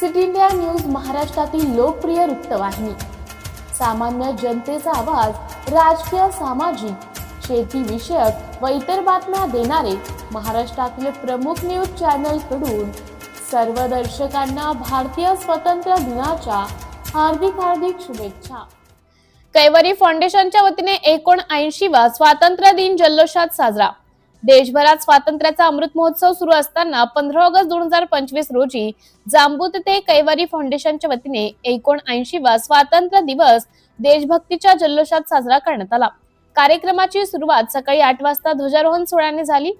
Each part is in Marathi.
सिटी इंडिया न्यूज महाराष्ट्रातील लोकप्रिय वृत्तवाहिनी. सामान्य जनतेचा आवाज राजकीय सामाजिक शेती विषयक व इतर बातम्या देणारे महाराष्ट्रातील प्रमुख न्यूज चॅनलकडून सर्व दर्शकांना भारतीय स्वातंत्र्य दिनाच्या हार्दिक हार्दिक शुभेच्छा. कैवारी फाउंडेशनच्या वतीने एकोणऐंशी वा स्वातंत्र्य दिन जल्लोषात साजरा. देशभरात स्वातंत्र्याचा अमृत महोत्सव सुरू असताना पंधरा ऑगस्ट दोन हजार पंचवीस रोजी जांबूत ते कैवारी फाउंडेशनच्या वतीने एकोणऐंशी वा स्वातंत्र्य दिवस देशभक्तीच्या जल्लोषात साजरा करण्यात आला. कार्यक्रमाची सुरुवात सकाळी आठ वाजता ध्वजारोहण सोहळ्याने झाली.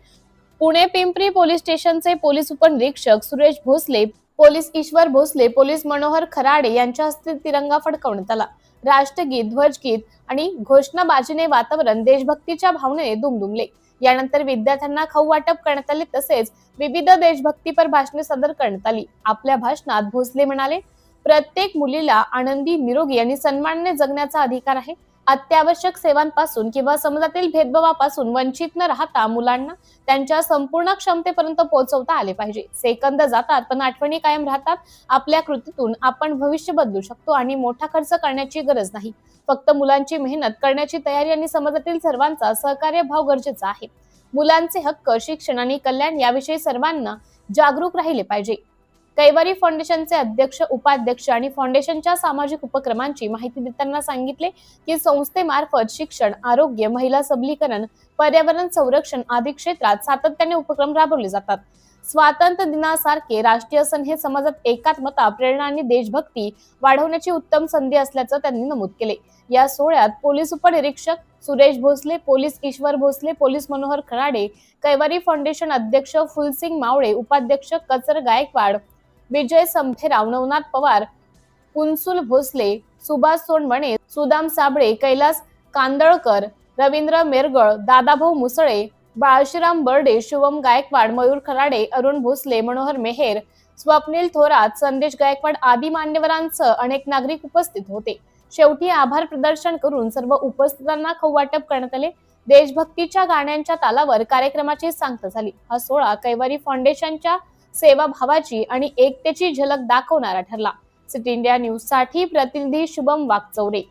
पुणे पिंपरी पोलीस स्टेशनचे पोलीस उपनिरीक्षक सुरेश भोसले पोलीस ईश्वर भोसले पोलीस मनोहर खराडे यांच्या हस्ते तिरंगा फडकवण्यात आला. राष्ट्रगीत ध्वजगीत आणि घोषणाबाजीने वातावरण देशभक्तीच्या भावनेने दुमदुमले. यानंतर विद्यार्थ्यांना खाऊ वाटप करण्यात आले तसेच विविध देशभक्तीपर भाषणे सादर करण्यात आली. आपल्या भाषणात भोसले म्हणाले प्रत्येक मुलीला आनंदी निरोगी आणि सन्मानने जगण्याचा अधिकार आहे. अत्यावश्यक सेवांपासून किंवा समाजातील भेदभावापासून वंचित न राहता मुलांना त्यांच्या संपूर्ण क्षमतेपर्यंत पोहोचवता आले पाहिजे. सेकंद जातात पण आठवणी कायम राहतात. आपल्या कृतीतून आपण भविष्य बदलू शकतो आणि मोठा खर्च करण्याची गरज नाही. फक्त मुलांची मेहनत करण्याची तयारी आणि समाजातील सर्वांचा सहकार्य भाव गरजेचा आहे. मुलांचे हक्क शिक्षण आणि कल्याण याविषयी सर्वांना जागरूक राहिले पाहिजे. कैवारी फाउंडेशनचे अध्यक्ष उपाध्यक्ष आणि फाउंडेशनच्या सामाजिक उपक्रमांची माहिती देताना सांगितले की संस्थेमार्फत शिक्षण आरोग्य महिला सबलीकरण पर्यावरण संरक्षण आदी क्षेत्रात सातत्याने उपक्रम राबवले जातात. स्वातंत्र्य दिनासारखे राष्ट्रीय सण हे समाजात एकात्मता प्रेरणा आणि देशभक्ती वाढवण्याची उत्तम संधी असल्याचं त्यांनी नमूद केले. या सोहळ्यात पोलीस उपनिरीक्षक Suresh Bhosale police Ishwar Bhosale police Manohar Kharade Kaivari foundation अध्यक्ष फुलसिंग मावळे उपाध्यक्ष कचर गायकवाड विजय संभेराव नवनाथ पवार कुन्सुल भोसले सुभाष सोनवणे सुदाम साबळे कैलास कांदळकर रवींद्र मेरगळ दादाभाऊ मुसळे बाळशीराम बर्डे शुभम गायकवाड मयूर खराडे अरुण भोसले मनोहर मेहेर स्वप्नील थोरात संदेश गायकवाड आदी मान्यवरांसह अनेक नागरिक उपस्थित होते. शेवटी आभार प्रदर्शन करून सर्व उपस्थितांना खाऊ वाटप करण्यात आले. देशभक्तीच्या गाण्यांच्या तालावर कार्यक्रमाची सांगता झाली. हा सोहळा कैवारी फाउंडेशनच्या सेवाभावाची आणि एकतेची झलक दाखवणारा ठरला. सिटी इंडिया न्यूजसाठी प्रतिनिधी शुभम वागचौरे